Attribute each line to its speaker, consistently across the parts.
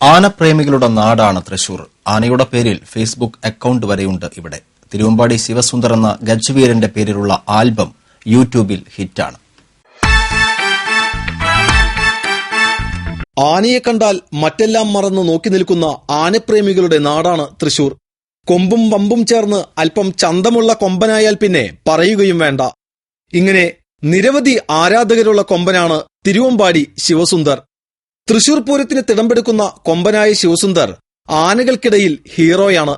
Speaker 1: ആനപ്രേമികളുടെ നാടാണ് തൃശൂർ. ആനയുടെ പേരിൽ ഫേസ്ബുക്ക് അക്കൌണ്ട് വരെയുണ്ട് ഇവിടെ. തിരുവമ്പാടി ശിവസുന്ദർ എന്ന ഗജ്വീരന്റെ പേരിലുള്ള ആൽബം യൂട്യൂബിൽ ഹിറ്റാണ്.
Speaker 2: ആനയെ കണ്ടാൽ മറ്റെല്ലാം മറന്ന് നോക്കി നിൽക്കുന്ന ആനപ്രേമികളുടെ നാടാണ് തൃശൂർ. കൊമ്പും വമ്പും ചേർന്ന് അല്പം ചന്തമുള്ള കൊമ്പനായാൽ പിന്നെ പറയുകയും വേണ്ട. ഇങ്ങനെ നിരവധി ആരാധകരുള്ള കൊമ്പനാണ് തിരുവമ്പാടി ശിവസുന്ദർ. തൃശൂർ പൂരത്തിന് തിടമ്പെടുക്കുന്ന കൊമ്പനായ ശിവസുന്ദർ ആനകൾക്കിടയിൽ ഹീറോയാണ്.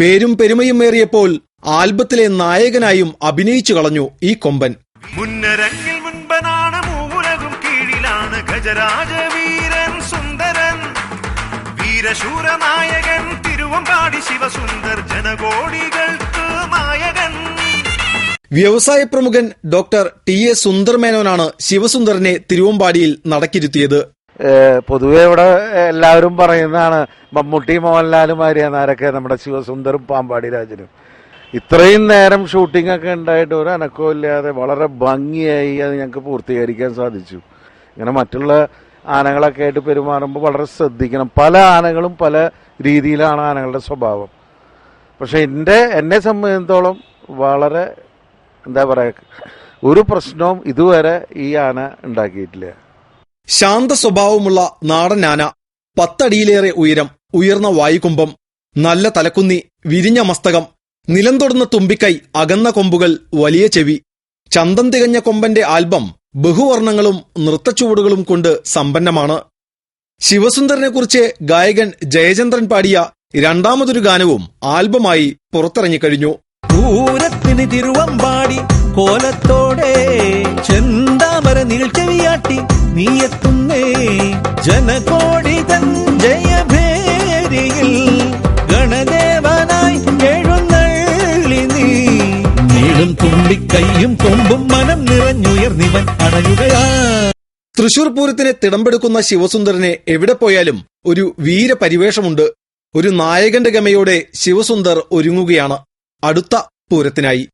Speaker 2: പേരും പെരുമയും ഏറിയപ്പോൾ ആൽബത്തിലെ നായകനായും അഭിനയിച്ചു കളഞ്ഞു ഈ കൊമ്പൻ.
Speaker 3: മുന്നരങ്ങിൽ മുൻപനാണ് മൂലകും കീഴിലാണ് ഗജരാജ വീരൻ സുന്ദരൻ. വീരശൂര നായകൻ തിരുവമ്പാടി ശിവസുന്ദർ ജനകോടികൾക്ക് നായകൻ.
Speaker 2: വ്യവസായ പ്രമുഖൻ ഡോക്ടർ ടി എ സുന്ദർ മേനോനാണ് ശിവസുന്ദറിനെ തിരുവമ്പാടിയിൽ നടക്കിരുത്തിയത്.
Speaker 4: പൊതുവെ ഇവിടെ എല്ലാവരും പറയുന്നതാണ് മമ്മൂട്ടി മോഹൻലാലും ആര്യനാരൊക്കെ നമ്മുടെ ശിവസുന്ദറും പാമ്പാടി രാജനും. ഇത്രയും നേരം ഷൂട്ടിംഗ് ഒക്കെ ഉണ്ടായിട്ട് ഒരു അനക്കവും ഇല്ലാതെ വളരെ ഭംഗിയായി അത് ഞങ്ങൾക്ക് പൂർത്തീകരിക്കാൻ സാധിച്ചു. ഇങ്ങനെ മറ്റുള്ള ആനകളൊക്കെ ആയിട്ട് പെരുമാറുമ്പോൾ വളരെ ശ്രദ്ധിക്കണം. പല ആനകളും പല രീതിയിലാണ് ആനകളുടെ സ്വഭാവം. പക്ഷെ എന്റെ എന്നെ സംബന്ധിച്ചിടത്തോളം വളരെ എന്താ പറയുക ഒരു പ്രശ്നവും ഇതുവരെ ഈ ആന ഉണ്ടാക്കിയിട്ടില്ല.
Speaker 2: ശാന്ത സ്വഭാവമുള്ള നാടൻ ആന പത്തടിയിലേറെ ഉയരം ഉയർന്ന വായുകുംഭം നല്ല തലക്കുന്നി വിരിഞ്ഞ മസ്തകം നിലം തൊടുന്ന തുമ്പിക്കൈ അകന്ന കൊമ്പുകൾ വലിയ ചെവി. ചന്തം തികഞ്ഞ കൊമ്പന്റെ ആൽബം ബഹുവർണങ്ങളും നൃത്തച്ചുവടുകളും കൊണ്ട് സമ്പന്നമാണ്. ശിവസുന്ദരനെക്കുറിച്ച് ഗായകൻ ജയചന്ദ്രൻ പാടിയ രണ്ടാമതൊരു ഗാനവും ആൽബമായി പുറത്തിറങ്ങിക്കഴിഞ്ഞു.
Speaker 5: പൂരത്തിന് തിരുവമ്പാടി കോലത്തോടെ ചെന്താമര നീ എത്തുന്നേ ജനകോടി തൻ ജയഭേരിയിൽ ഗണദേവനായി എഴുന്നള്ളി നീ. നീളും കയ്യും കൊമ്പും മനം നിറഞ്ഞുയർന്നിവൻ അണയുകയാ
Speaker 2: തൃശൂർ പൂരത്തിനെ തിടമ്പെടുക്കുന്ന ശിവസുന്ദരനെ എവിടെ പോയാലും ഒരു വീരപരിവേഷമുണ്ട്. ഒരു നായകന്റെ ഗമയോടെ ശിവസുന്ദർ ഒരുങ്ങുകയാണ്. അടുത്ത പൂരത്തിനായി